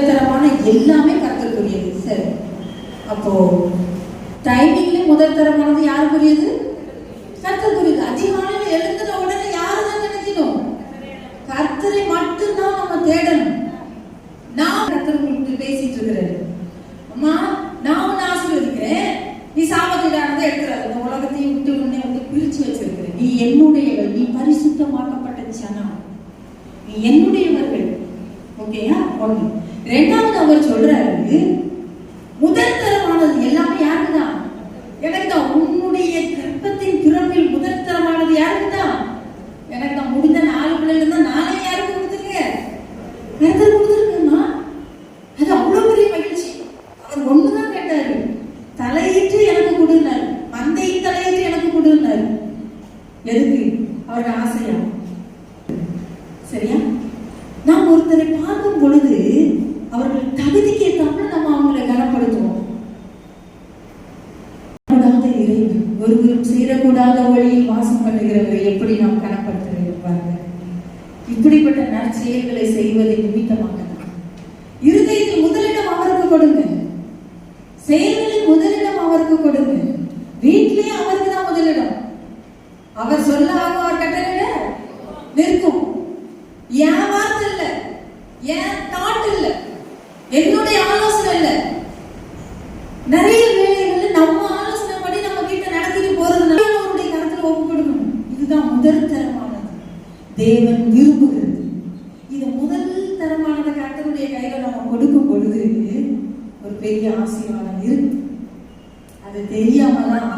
தரமான எல்லாமே கர்த்தருக்குரியது சரி அப்போ டைமிங்ல முதல் தரமானது யாருக்குரியது? கர்த்தருக்குரியது. அதிகாலையில எழுந்துன உடனே யாரை தான் நினைக்கணும்? கர்த்தரை மட்டும்தான் நம்ம தேடணும். நான் கர்த்தர் உங்களுக்கு பேசிட்டு இருக்கிறேன். அம்மா நான் உன்னை ஆசீர்வதிக்கிறேன். நீ சாபத்திடானதை எடுக்கிறாரு இந்த உலகத்தையும் விட்டு உன்னை வந்து பிரிச்சு வச்சிருக்கிறேன். நீ என்னுடையவர். நீ பரிசுத்தமாக்கப்பட்ட ஜனம். நீ என்னுடையவர்கள். ஓகேயா ஒன்று ரெண்டாவது அவர் சொல்றாரு முதல் தரமானது எல்லாமே யாருக்கு தான் எனக்கு தான் உன்னுடைய கர்ப்பத்தின் பிறப்பில் முதல் தரமானது யாருக்கு தான் எனக்கு தான் முடிந்த நாலு பிள்ளைங்க தான் நானே யாருக்கு கொடுத்துருக்கேன் கருத்தர் கொடுத்துருக்கேன்னா அது அவ்வளவு பெரிய மகிழ்ச்சி. அவர் ஒன்று தான் கேட்டாரு. தலையிட்டு எனக்கு கொடுனாரு மந்தையின் தலையிட்டு எனக்கு கொடுனாரு எதுக்கு? அவருக்கு ஆசையா? சரியா? நாம் ஒருத்தரை பார்க்கும் பொழுது அவர்கள் தகுதிக்கு ஏற்றாமல் நம்ம அவங்களை கனப்படுத்துவோம். இறைவன் ஒருவரும் சேரக்கூடாத வழியில் வாசம் பண்ணுகிறவரை எப்படி நாம் கனப்படுத்துகிறோம் பாருங்க. இப்படிப்பட்ட நற்செயல்களை செய்வதை நிமித்தமாக இருதயத்தில் முதலிடம் அவருக்கு கொடுங்க. செயல்களில் முதலிடம் அவருக்கு கொடுங்க. வீட்டிலேயே அவருக்கு தான் முதலிடம். அவர் சொல்ல அவர் கட்டளையிட நிற்கும். என் வார்த்தை இல்லை? என் தாட் இல்லை? என்னுடைய ஆலோசனை இல்ல. நிறைய வேலைகள் நம்ம ஆலோசனை படி நம்ம கிட்ட நடத்திட்டு போறதுனால அவருடைய கருத்துல ஒப்பு கொடுக்கணும். இதுதான் முதல் தரமானது. தேவன் விரும்புகிறது. இது முதல் தரமானதை கர்த்தருடைய கையில நம்ம கொடுக்கும் பொழுது ஒரு பெரிய ஆசீர்வாதம் இருக்கு. அது தெரியாம தான்